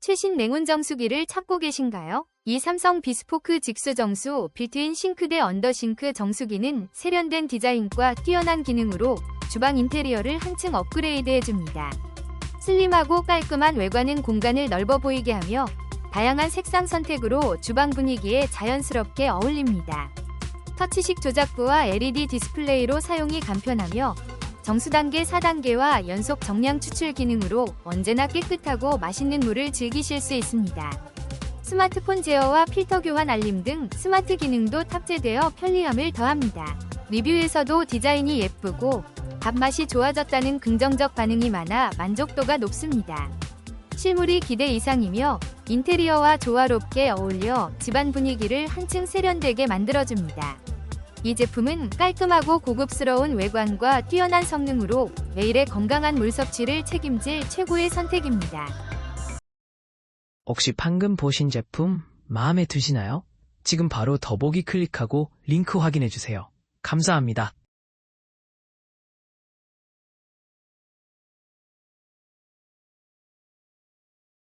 최신 냉온 정수기를 찾고 계신가요? 이 삼성 비스포크 직수 정수 빌트인 싱크대 언더싱크 정수기는 세련된 디자인과 뛰어난 기능으로 주방 인테리어를 한층 업그레이드 해줍니다. 슬림하고 깔끔한 외관은 공간을 넓어 보이게 하며 다양한 색상 선택으로 주방 분위기에 자연스럽게 어울립니다. 터치식 조작부와 LED 디스플레이로 사용이 간편하며 정수 단계 4단계와 연속 정량 추출 기능으로 언제나 깨끗하고 맛있는 물을 즐기실 수 있습니다. 스마트폰 제어와 필터 교환 알림 등 스마트 기능도 탑재되어 편리함을 더합니다. 리뷰에서도 디자인이 예쁘고 밥맛이 좋아졌다는 긍정적 반응이 많아 만족도가 높습니다. 실물이 기대 이상이며 인테리어와 조화롭게 어울려 집안 분위기를 한층 세련되게 만들어줍니다. 이 제품은 깔끔하고 고급스러운 외관과 뛰어난 성능으로 매일의 건강한 물 섭취를 책임질 최고의 선택입니다. 혹시 방금 보신 제품 마음에 드시나요? 지금 바로 더보기 클릭하고 링크 확인해주세요. 감사합니다.